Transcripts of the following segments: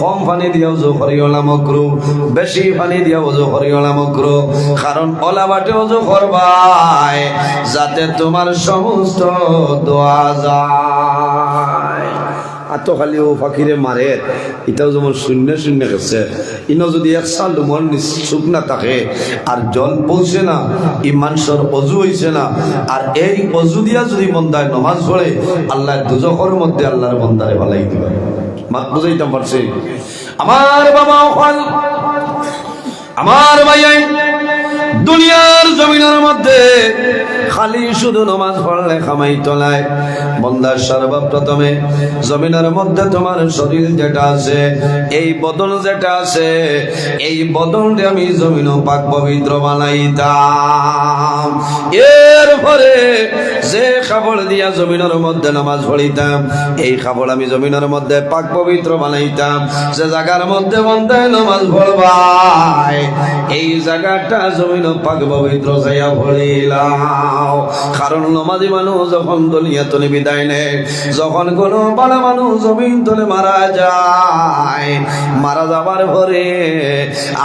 কম পানি দিয়ে ওজু করিও না মকরু বেশি পানি দিয়ে ওজু করিও না মকরু কারণ ওলা বাটে ওজু করবাই যাতে তোমার সমস্ত দোয়া যায়। আর তো খালি ও ফাঁকিরে মারে এটাও যেমন শূন্য শূন্য গেছে। ইনো যদি এক সাল মন নিশ্চুপ না থাকে আর জল পৌঁছে না ই মানুষের অজু হইছে না, আর এই অজু দিয়া যদি বন্দায় নমাজ পড়ে আল্লাহ দুজখর মধ্যে আল্লাহর বন্দারে ভালাই দিবে। বুঝাইতাম পারছি। আমার বাবা আমার ভাই খালি শুধু নমাজ পড়লে খামাই তোলায় বন্দার সর্বপ্রথমে জমিনের মধ্যে তোমার শরীর যেটা আছে, এই বদল যেটা আছে, এই বদলটা আমি জমিন পাক পবিত্র বানাইতাম। এরপরে যে খাবল দিয়া জমিনের মধ্যে নামাজ পড়িতাম, এই খাবল আমি জমিনের মধ্যে পাক পবিত্র বানাইতাম। যে জায়গার মধ্যে বন্ধায় নামাজ পড়বাই, এই জায়গাটা জমিন পাক পবিত্র যাইয়া পড়িলাম কারণ নমাজি মানুষ যখন দুনিয়া তলে বিদায় নেয়, যখন কোনো বড় মানুষ জমিন তলে মারা যায়, মারা যাবার পরে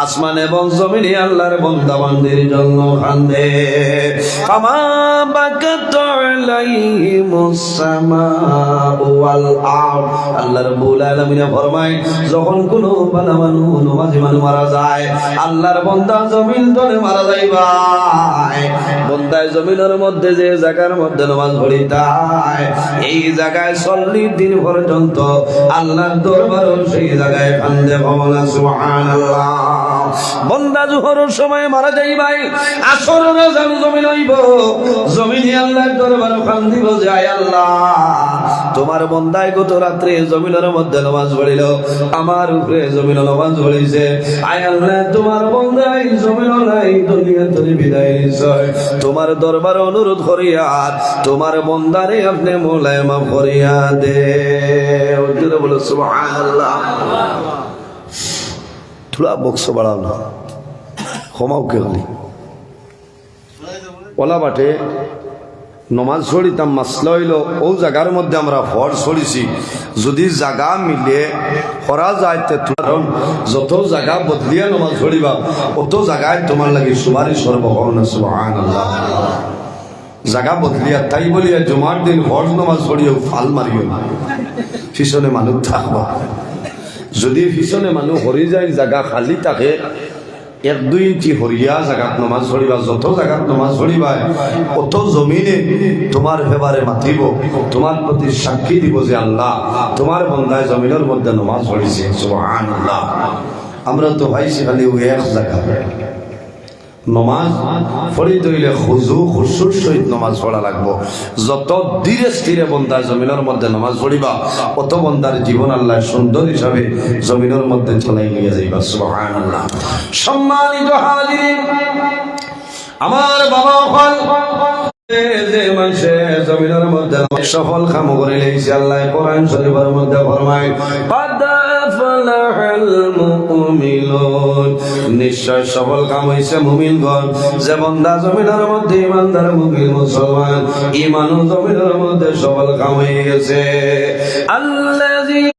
আসমান এবং জমিনে আল্লাহর বন্দা বান্দির জন্য কান্দে। কামা বাকাত আলাইহিমুস সামাউ ওয়াল আরদ। আল্লাহ রাব্বুল আলামিন ফরমায়, যখন কোনো মারা যায়, আল্লাহর বন্দা জমিন তলে মারা যাইবাই বন্দায় জমিনের মধ্যে যে জায়গার মধ্যে নামাজ পড়িতায় এই জায়গায় চল্লিশ দিন পর্যন্ত আল্লাহ দরবার সেই জায়গায় কান্দে ভবনা, সুবহানাল্লাহ। বন্দা জোহরের সময় মারা যাই ভাই। আসর জানু জমিন হইব। জমিনে আল্লাহর দরবার কান্দিব যায় আল্লাহ। তোমার বন্দায় গত রাত্রে জমিনের মধ্যে নামাজ পড়িল। আমার উপরে জমিন নামাজ পড়িছে। আয় আল্লাহ, তোমার বন্দায় জমিন নাই দুনিয়া তুমি বিদায় নিশ্চয়। তোমার দরবার অনুরোধ করিয়া, তোমার বন্দারে আপনি মোলায় মাফ করিয়া দে। বলো, সুবহানাল্লাহ। থোড়া বক্স বাড়াও না। ক্ষমাও কে হলি ওলা বাটে, নমাজ ছড়িতাম মাসলা হইল ও জায়গার মধ্যে আমরা ফর ছড়িছি যদি জায়গা মিলে করা যায় কারণ যত জায়গা বদলিয়ে নমাজ ছড়িবা অত জায়গায় তোমার লাগে সুবারি সর্বভবনা সুবহান জায়গা বদলিয়া, তাই বলিয়া জমার দিন হজ নমাজ পড়িও ফাল মারিও না। পিছনে মানুষ থাকবা। যদি পিছনে মানুষ হরি যায় জায়গা খালি থাকে, এক, দুই ইঞ্চি হরিয়া জাগাত নমাজ পড়িবা যত জাগাত নমাজ পড়িবা অত জমিনে তোমার ফেবারে মাতিব তোমার প্রতি সাক্ষী দিব যে আল্লাহ তোমার বন্ধায় জমিনের মধ্যে নমাজ পড়িছে আমরা তো ভাইছি খালি এক জায়গা নমাজ, ফরিদ হইলে খুজু খুশুর সহিত নমাজ পড়া লাগবো। যত ধীরে স্থিরে বন্দার জমিনের মধ্যে নমাজ পড়িবা, অত বন্দার জীবন আল্লাহ সুন্দর হিসাবে জমিনের মধ্যে চলাই নিয়ে যাইবা, সুবহানাল্লাহ। সম্মানিত হাজির আমার বাবা সফল কাম করে লেগেছে আল্লাহ কোরআন শরীফের মধ্যে নিশ্চয় সফল কাম হয়েছে যে মধ্যে ইমানদার, মুমিন, মুসলমান, ইমানও জমিনের মধ্যে সফল কাম হয়ে গেছে। আল্লাহ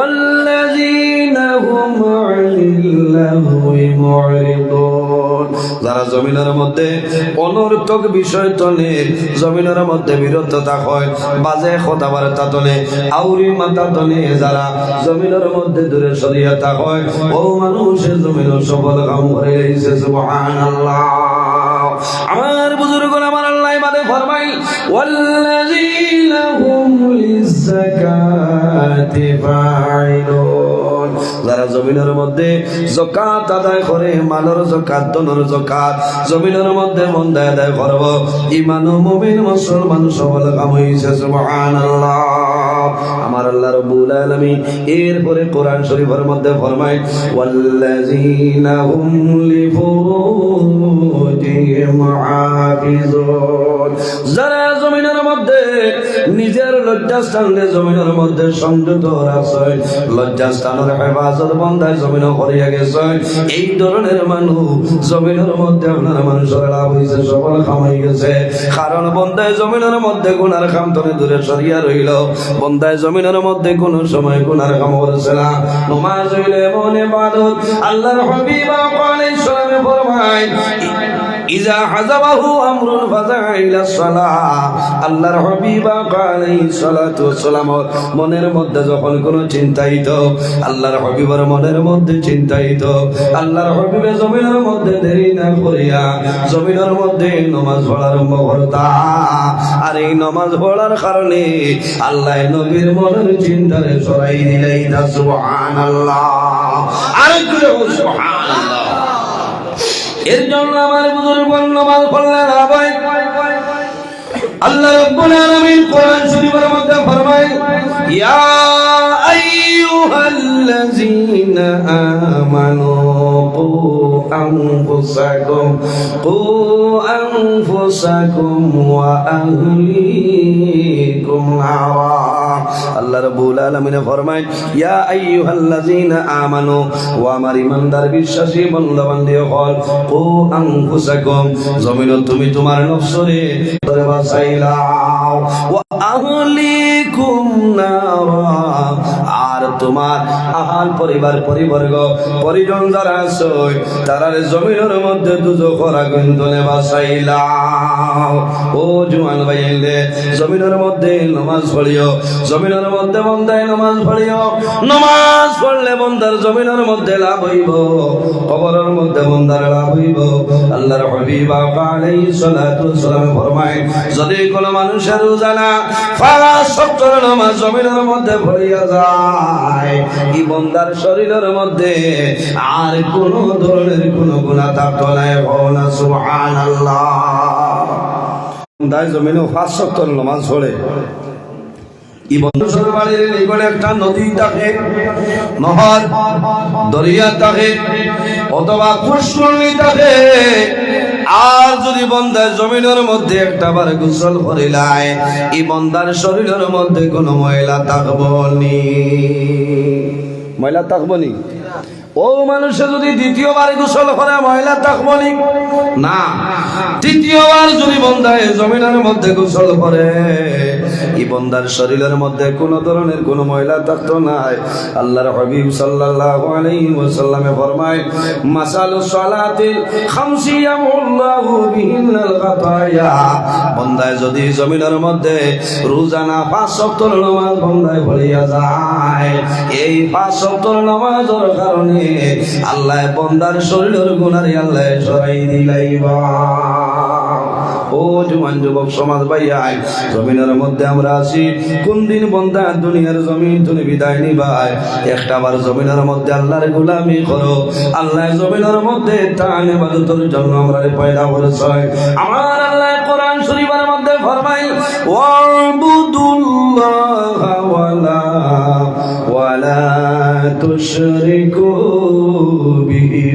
উন্নতি যারা জমিনের মধ্যে অনর্থক বিষয় তলে, জমিনের মধ্যে বিরত হয়, বাজে কথাবার্তা তলে, আউরি মাথা তলে, যারা জমিনের মধ্যে দূরে সরিয়ে হয় ও মানুষের জমিনের সফল কাম করে সুবহানাল্লাহ। আমার বুজুর্গ আমার আল্লাহ বাদে ফরমাই ওয়াল্লাযীনা লিযাকাতি ফাইলুন যারা জমিনের মধ্যে জকাত আদায় করে, মালর জকাত দনর জকাত জমিনের মধ্যে আদায় করব। ইমান ও মুমিন মুসলমান কাম হইছে, সুবহানাল্লাহ। আমার আল্লাহ রাব্বুল আলামিন এরপরে কোরআন শরীফের মধ্যে ফরমায়, ওয়াল্লাযীনা হুম লিফুরুজিহিম হাফিজুন। যারা জমিনের মধ্যে নিজের লজ্জাস্থানে জমিনের মধ্যে সংযত রাখছে লজ্জাস্থানের হেফাজত বন্ধায় জমিন করিয়া গেছে এই ধরনের মানুষ জমিনের মধ্যে আপনার মানুষের লাভ হয়েছে সফল খামাই গেছে। কারণ বন্ধায় জমিনের মধ্যে গুনার কাম তুমি দূরে সরিয়া রইল। বন্ধায় জমিনের মধ্যে কোন সময় গুনার কাম করছে না। নমাজ হইলে মনে বাদত আল্লাহর হাবিবা আলাইহিস সালামে ফরমায় মনের মধ্যে যখন কোনো আল্লাহর মনের মধ্যে চিন্তাইত আল্লাহর হাবিবে জমিনের মধ্যে দেরি না করিয়া জমিনের মধ্যে নামাজ পড়া আরম্ভ করতা। আর এই নামাজ পড়ার কারণে আল্লাহ নবীর মনের চিন্তারে সরাই এর জন্য আমার বুজুর্গ নামাজ আবাই আল্লাহ রাব্বুল আলামিন কোরআন শরীফের মধ্যে ফরমায়, ইয়া আইয়ুহাল্লাযীনা আমানু কু আনফুসাকুম কু আনফুসাকুম ওয়া আহলিকুম নারা আল্লাহ রাব্বুল আলামিন ফরমায়, ইয়া আইয়ুহাল্লাযিনা আমানু ও আমার ইমানদার বিশ্বাসী বান্দি হল কু আনফুসাকুম, জমিন তুমি তোমার নফসরে বাঁচাইলাও ওয়া আহলিকুম নারা তোমার আহাল পরিবার পরিবর্গ, পরিজন যারা আছে তারার জমিনের মধ্যে আগুন তুলে বাঁচাইলাও ও জুয়ান ভাইলে জমিনের মধ্যে নমাজ পড়িও, জমিনের মধ্যে বন্দায় নমাজ পড়িও, নমাজ পড়লে বন্দার জমিনের মধ্যে লাভ হইব, কবরের মধ্যে বন্দার লাভ হইব। আল্লাহর হাবিবা আলাইহিস সালাতু ওয়াসসালাম ফরমায়, যদি কোন মানুষের রোজানা পাঁচ সপ্তাহ নামাজ জমিনের মধ্যে পড়িয়া যায় এই বন্দার শরীরের মধ্যে আর কোন ধরনের কোন গুণা থাকতো না ভবনা সুবহানাল্লাহ। দায় জমিনে পাঁচ সপ্তাহ নামাজ পড়ে। বাড়ির একটা নদী থাকে থাকে, অথবা থাকে। আর যদি বন্দার জমিনের মধ্যে একটা বার গোসল করিলায় এই বন্দার শরীরের মধ্যে কোনো ময়লা থাকব নি। ময়লা থাকব নি? ও মানুষে যদি দ্বিতীয়বার গোসল করে মহিলা থাকব না। তৃতীয়বার যদি বন্দায় জমিনের মধ্যে গোসল করে এই বন্দার শরীরের মধ্যে কোনো ধরনের কোনো ময়লা থাকতো নাই আল্লাহর হাবিব সাল্লাল্লাহু আলাইহি ওয়াসাল্লামে ফরমায়, মাসালু সালাতিল খামসি ইয়ামুল্লাহু বিহিনাল খাতায়া। বন্দায় যদি জমিনের মধ্যে রোজানা পাঁচ সপ্তাহ নামাজ বন্দায় পড়িয়া যায়। এই পাঁচ সপ্তাহ নামাজের কারণে আল্লাহ বন্দার শরীরের গুণারে আল্লাহ সরাই দিলাইবা। জুয়ান যুবক সমাজ ভাইয়াই জমিনের মধ্যে আমরা আছি। কোন দিন বন্ধা দুনিয়ার জমিন তুমি বিদায় নিবাই। একটা বার জমিনের মধ্যে আল্লাহর গোলামি করো। আল্লাহ জমিনের মধ্যে তান ইবাদতের জন্য আমরা পয়দা করেছে আমার আল্লাহ কোরআন শরীফের মধ্যে ফরমাই ওয়াবুদুল্লাহ ওয়ালা ওয়ালা তুশরিকু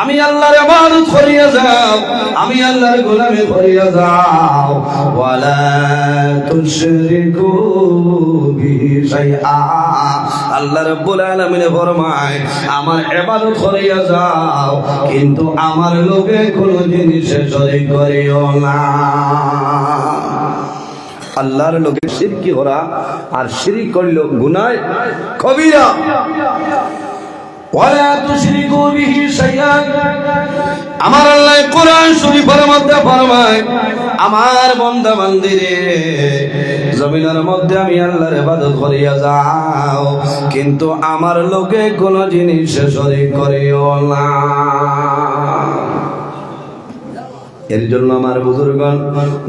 আমি আল্লাহর ইবাদত করিয়া যাও, আমি আল্লাহর গোলামি করিয়া যাও। ওয়ালা তুশরিকু বিহি শাইআ। আল্লাহ রাব্বুল আলামিন ফরমায়, আমার ইবাদত করিয়া যাও, কিন্তু আমার লোকে কোন জিনিসে শরীক করিও না। আল্লাহর লোকে শিরকি করা আর শিরিক করল গুনায় কবিরা। আমার আল্লাহ কোরআন শরীফের মধ্যে ফরমায়, আমার বান্দা মন্দিরে জমিনের মধ্যে আমি আল্লাহর ইবাদত করিয়া যাও, কিন্তু আমার লোকে কোন জিনিস শরীক করিও না। এর জন্য আমার বুজুর্গণ,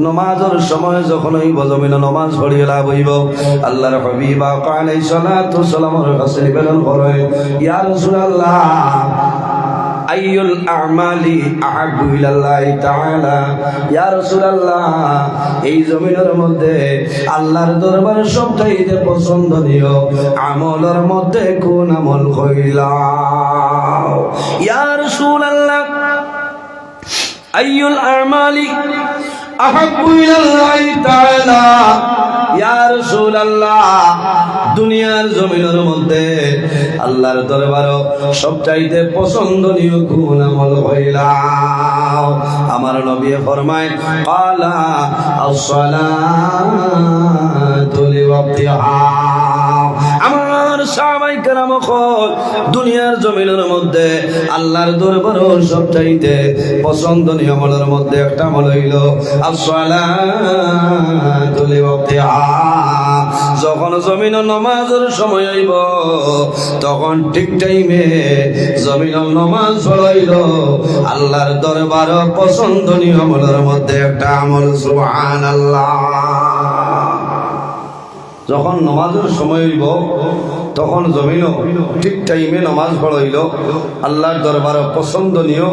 নমাজের সময় যখন হইব জমিনে নমাজ পড়িয়ে লাভ হইব, আল্লাহর হাবিবা আলাইহিস সালাতু সালামের কাছে নিবেদন করে, ইয়া রাসূলুল্লাহ, আইয়ুল আমালি আহাব্বু ইলাল্লাহি তাআলা? ইয়া রাসূলুল্লাহ, এই জমিনের মধ্যে আল্লাহর দরবার সবচাইতে পছন্দনীয় আমলের মধ্যে কোন আমল কইলা আইয়ুল আমালি আহাব্বু ইলাল্লাহি তাআলা। ইয়া রাসূলুল্লাহ, দুনিয়ার জমিনের মধ্যে আল্লাহর দরবারও সবচাইতে পছন্দনীয় কোন আমল হইলা আমার নবী ফরমায় কালা as-salatu liwaqtiha আমার সাহাবাই কেরাম দুনিয়ার জমিনের মধ্যে আল্লাহর দরবারও সবচাইতে পছন্দনীয় আমলের মধ্যে একটা আমল হইল যখন জমিন নমাজের সময় হইব তখন ঠিক টাইমে জমিন নমাজ পড়াইল। আল্লাহর দরবার পছন্দনীয় আমলের মধ্যে একটা আমল সুহান আল্লাহ যখন নমাজের সময় হইব তখন জমিনও ঠিক টাইমে নমাজ পড়াইল। আল্লাহর দরবার পছন্দনীয়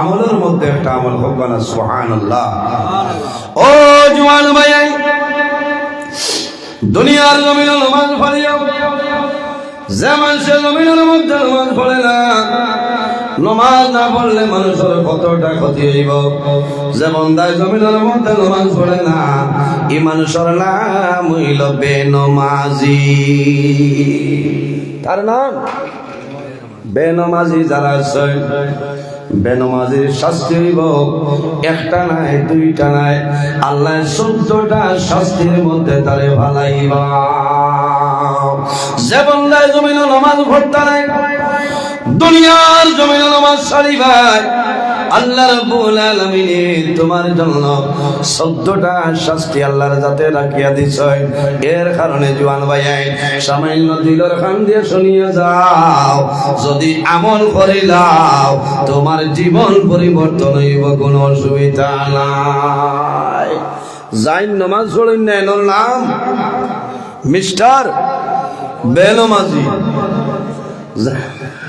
আমলের মধ্যে একটা আমল হোক না সুবহান আল্লাহ ও জুয়ান ভাই, দুনিয়ার জমিন নমাজ পড়িও। যে মানুষের জমিনের মধ্যে নমাজ পড়ে না নমাজ না পড়লে মানুষের কতটা ক্ষতি হইব? যে বন্দায় জমিনের মধ্যে নমাজ পড়ে না, ই মানুষের নাম হইল বেনমাজি। তার নাম? বেনমাজি যারা আছে, বেনমাজির শাস্তি হইব। একটা নাই, দুইটা নাই আল্লাহ চোদ্দটা শাস্তির মধ্যে তারে ভালাইবা। যে বন্দায় জমিন নমাজ ভরতা নাই দুনিয়ার জমিন নমাজ সারিবাই আল্লাহ রাব্বুল আলামিন তোমার জন্য 14টা শাস্তি আল্লাহর যাতে রাখিয়া দিছয় এর কারণে জওয়ান ভাইয়াই সামান্য দিলর খান দিয়ে শুনিয়ে যাও। যদি আমল করিলাও, তোমার জীবন পরিবর্তন হইব, কোনো অসুবিধা নাই। জাইন নমাজ পড়েন না, এনোর নাম মিস্টার বেনমাজি।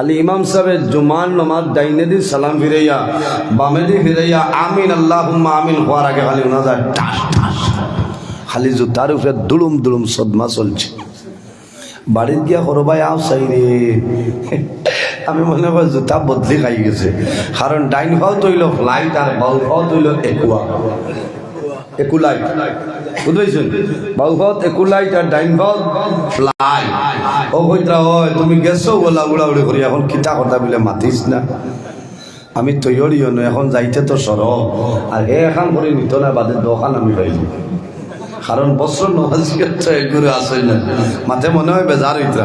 খালি ইমাম সাহেব জুমান নমাজ ডাইনে দিন সালাম ফিরাইয়া, বামে দি ফিরাইয়া, আমিন আল্লাহ আমিন হওয়ার আগে খালি ওনা যায় টাস টাস। খালি জুতার উপরে দুলুম দুলুম সদমা চলছে। বাড়ির গিয়া করবাই আও চাই রে আমি মনে করি জুতা বদলি খাই গেছে। কারণ ডাইন ভাও তৈল ফ্লাইট আর বাউ ভাও তৈল একুয়া। একুলাইট বুঝতেছেন বাউ ভাও একুলাইট আর ডাইন ভাও ফ্লাই ও কইতরা হয় তুমি গেছো গোলা উড়া উড়ি করি, এখন কিতা কথা বলে মাতিস না? আমি তৈরিও নয় এখন যাইতে তো সর আর এখন করে নিত না, বাদে দোকান আমি পাইলি। কারণ নমাজি হচ্ছে এগুলো আসে না। মাঝে মনে হয় বেজার হইতা।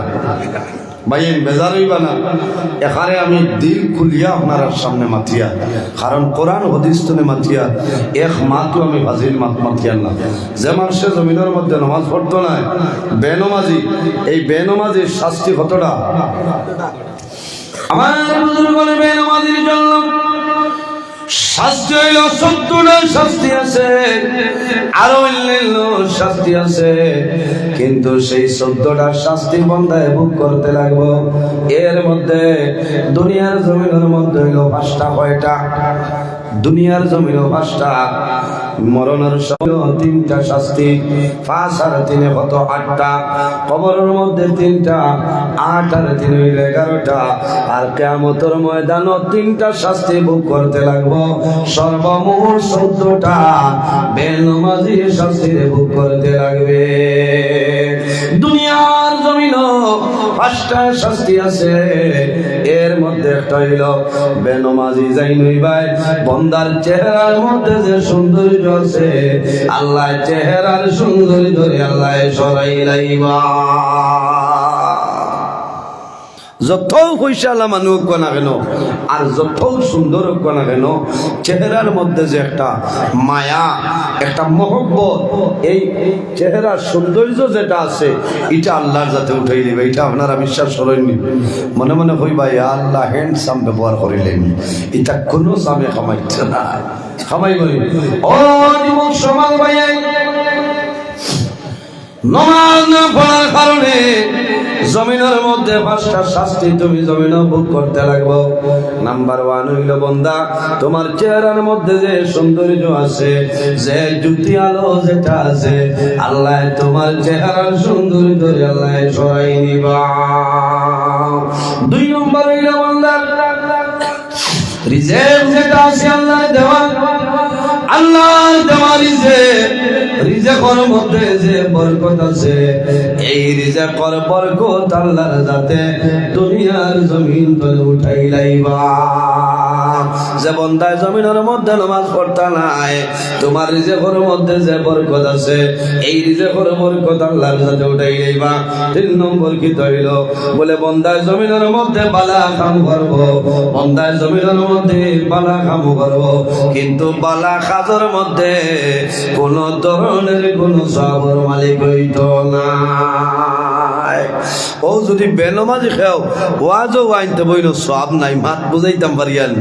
ভাই বেজার হইবা না। এখানে আমি দিল খুলিয়া আপনার সামনে মাতিয়া, কারণ কোরআন হদিস তুমি মাতিয়া এক মাতো আমি হাজির মাত মাতিয়ার না যে মানুষের জমিনের মধ্যে নমাজ পড়তো না, বেনমাজি, এই বেনমাজির শাস্তি কতটা? আমার শাস্তি হইল সত্তরটা শাস্তি আছে আরও শাস্তি আছে। কিন্তু সেই শব্দটা শাস্তি বন্ধায় ভোগ করতে লাগবো। এর মধ্যে দুনিয়ার জমিনের মধ্যে হইল পাঁচটা কয়টা? দুনিয়ার জমিন পাঁচটা, মরণের তিনটা শাস্তি, পাঁচ আর তিনে কত আটটা, কবরের মধ্যে তিনটা, আট আর তিন এগারোটা, আর কেমতর ময়দান তিনটা শাস্তি ভোগ করতে লাগবো। সর্বমোট চোদ্দটা বেনমাজি শাস্তি ভোগ করতে লাগবে। দুনিয়ার জমিন পাঁচটা শাস্তি আছে। এর মধ্যে একটা হইল বেনমাজি যাই নইবাই বন্দার চেহারার মধ্যে যে সৌন্দর্য আছে আল্লাহ চেহারার সৌন্দর্য আল্লাহ সরাই লাইবা যত পয়সালা মানুষ হোক না কেন আর যত সুন্দর হোক না কেন চেহারার মধ্যে যে একটা মায়া, একটা মহব্বত, এই চেহারার সৌন্দর্য যেটা আছে এটা আল্লাহর যাতে উঠাই দিবে এটা আপনারা বিশ্বাস করেননি মনে মনে হইবা ইয়া আল্লাহ হ্যান্ডসাম ব্যবহার করিলেন এটা কোনো সামে কামাইছে না ও যুবক সমাজ ভাইয়াই নমাজ না পড়ার কারণে জমিনের মধ্যে পাঁচটা শাস্তি তুমি জমিন ভোগ করতে লাগবো। নাম্বার ওয়ান হইল বন্দা, তোমার চেহারার মধ্যে যে সৌন্দর্য আছে, যে জুতি আলো যেটা আছে, আল্লাহ তোমার চেহারার সৌন্দর্য আল্লাহ সরাই নিবা দুই নম্বর হইল বন্দা, রিজেক্ট যেটা আছে আল্লাহ দেওয়া। আল্লাহ দেওয়া রিজেকর মধ্যে যে বরকত আছে, এই রিজেকর বরকত আল্লাহর যাতে দুনিয়ার জমিন তলে উঠাই লাইবা। যে বন্দায় জমিনের মধ্যে নামাজ পড়তা নাই, তোমার রিজেকর মধ্যে যে বরকত আছে, এই রিজেকর বরকত আল্লাহর যাতে উঠাই লাইবা। তিন নম্বর কি তৈল? বলে, বন্দায় জমিনের মধ্যে বালা কাম করব, বন্দায় জমিনের মধ্যে বালা কাম করব, কিন্তু বালা কাজের মধ্যে কোন ধরনের কোন সবর মালিক হইত না। ও যদি বেনমাজি খেও ওয়াজও আইনতে বইল, সব নাই, মাত বুঝাইতাম পারিয়ান।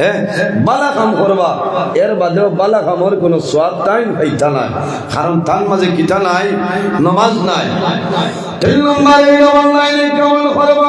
হ্যাঁ বালা কাম করবা। এর বাদেও বালা কামর কোনো সব টাইম হইতা নাই কারণ তার মাঝে কিতা নাই? নমাজ নাই। তিন নম্বরে অনলাইনে কেমন করবা?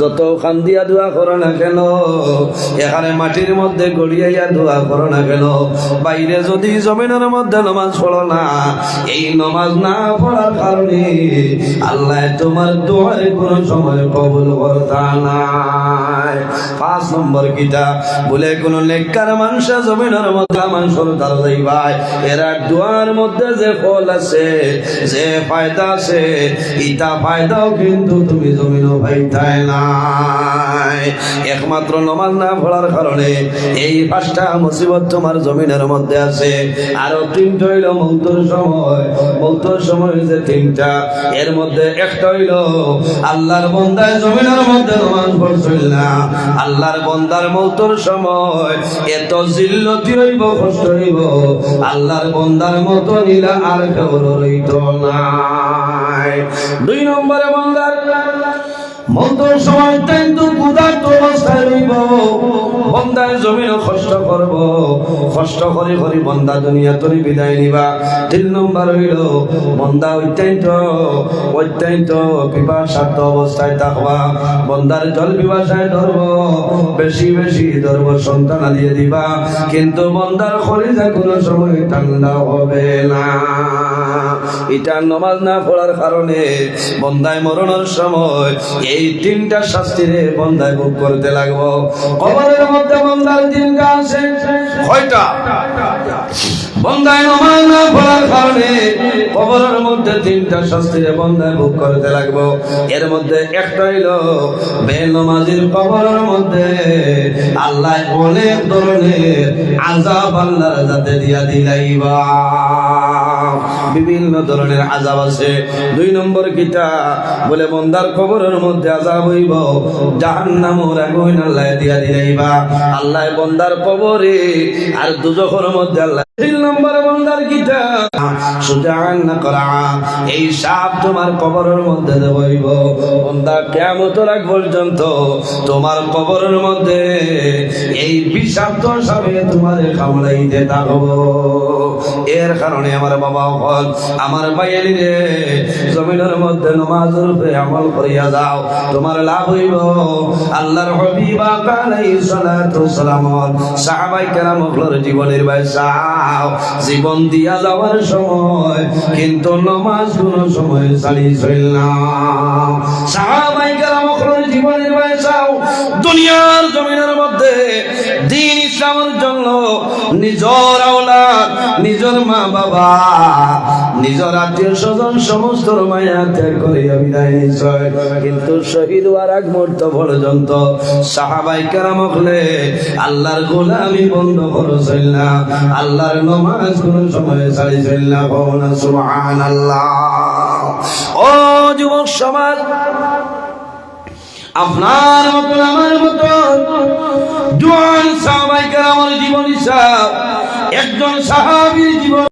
যত খান দিয়া দোয়া করো না কেন? এখানে মাটির মধ্যে গড়িয়াইয়া দোয়া করো না কেন? বাইরে যদি জমিনের মধ্যে নমাজ পড়ো না, এই নমাজ না পড়ার কারণে আল্লাহ তোমার দোয়ারে কোনো সময় কবল করতা নাই। পাঁচ নম্বর কিতা বলে কোন নেককার মানুষ জমিনের মধ্যে মানুষের দ্বারা যাইবাই এরা দোয়ার মধ্যে যে ফল আছে, যে ফায়দা আছে ইটা ফায়দাও কিন্তু তুমি জমিন ভাইতাই নাই। একমাত্র নমাজ না পড়ার কারণে এই পাঁচটা মুসিবত তোমার জমিনের মধ্যে আছে। আরও তিনটা হইল মৌতর সময়। মৌতর সময় যে তিনটা, এর মধ্যে একটা হইল আল্লাহর বন্দায় জমিনের মধ্যে নমাজ পড়ছিল না। আল্লাহর বন্দার মৌতর সময় এত জিল্লতি হইব, কষ্ট হইব। আল্লাহর বন্দার মতো নিলা আর কেউ রইত নাই। দুই নম্বরে বন্দার মন্তর সময় ক্ষুধার্ত রইব বন্দায় জমিন কষ্ট করব। কষ্ট করে করে বন্দা দুনিয়া তরি বিদায় নিবা। তিন নম্বর হইল, বন্দা অত্যন্ত অত্যন্ত পিপাসার্থ অবস্থায় থাকবা। বন্দার জল পিপাসায় ধরব, বেশি বেশি ধরব, সন্তান দিয়ে দিবা। কিন্তু বন্দার খরিজা কোনো সময় ঠান্ডা হবে না। এটা নমাজ না পড়ার কারণে বন্দায় মরণের সময় এই তিনটা শাস্তিরে বন্দায় ভোগ করতে লাগবো। কবরের মধ্যে বন্দার তিনটা আছে কয়টা? বন্দায় নমাজ না পড়ার কারণে কবরের মধ্যে তিনটা শাস্তিরে বন্দায় ভোগ করতে লাগবো। এর মধ্যে একটা হইল বেনমাজির কবরের মধ্যে আল্লাহ অনেক ধরনের আজাব আল্লাহর যাতে দিয়া দিলাইবা। বিভিন্ন ধরনের আজাব আছে। দুই নম্বর কিতা বলে বন্দার কবরের মধ্যে আজাব হইব। জাহান্নামর আগুন আল্লাহ দিয়া আল্লাহ বন্দার কবরে আর দুজখের মধ্যে আল্লাহ তিন নম্বর বন্দার করা এই সাপ তোমার কবরের মধ্যে দেবইব বন্দা কেমত রাখ পর্যন্ত তোমার কবরের মধ্যে এই বিষাক্ত তোমার কামড়াইতে এর কারণে আমার বাবা হল আমার রে, জমিনের মধ্যে নমাজের উপরে আমল করিয়া যাও। তোমার লাভ হইব। আল্লাহর হবিবা কালাই সালাতু সালাম। সাহাবাই কেরাম জীবনের জীবন দিয়া যাওয়ার সময় কিন্তু নমাজ কোন সময় চালি চল না। সাহাবাই কেরাম জীবনের জমিনের মধ্যে ইসলামের জন্য নিজর আওলাদ, নিজর মা বাবা নিজের আত্মীয় স্বজন সমস্ত মায়া ত্যাগ করিয়া বিদায় নিশ্চয়। কিন্তু শহীদ হওয়ার আগ মুহূর্ত পর্যন্ত সাহাবাই কেরাম হলে আল্লাহর গোলামি বন্ধ করছিল না, আল্লাহর নমাজ কোন সময় ছাড়িছিল না ভবনা সুবহান আল্লাহ ও যুবক সমাজ আপনার মতো আমার মতো। জোয়ান সাহাবাইকার আমার জীবন হিসাব একজন সাহাবীর জীবন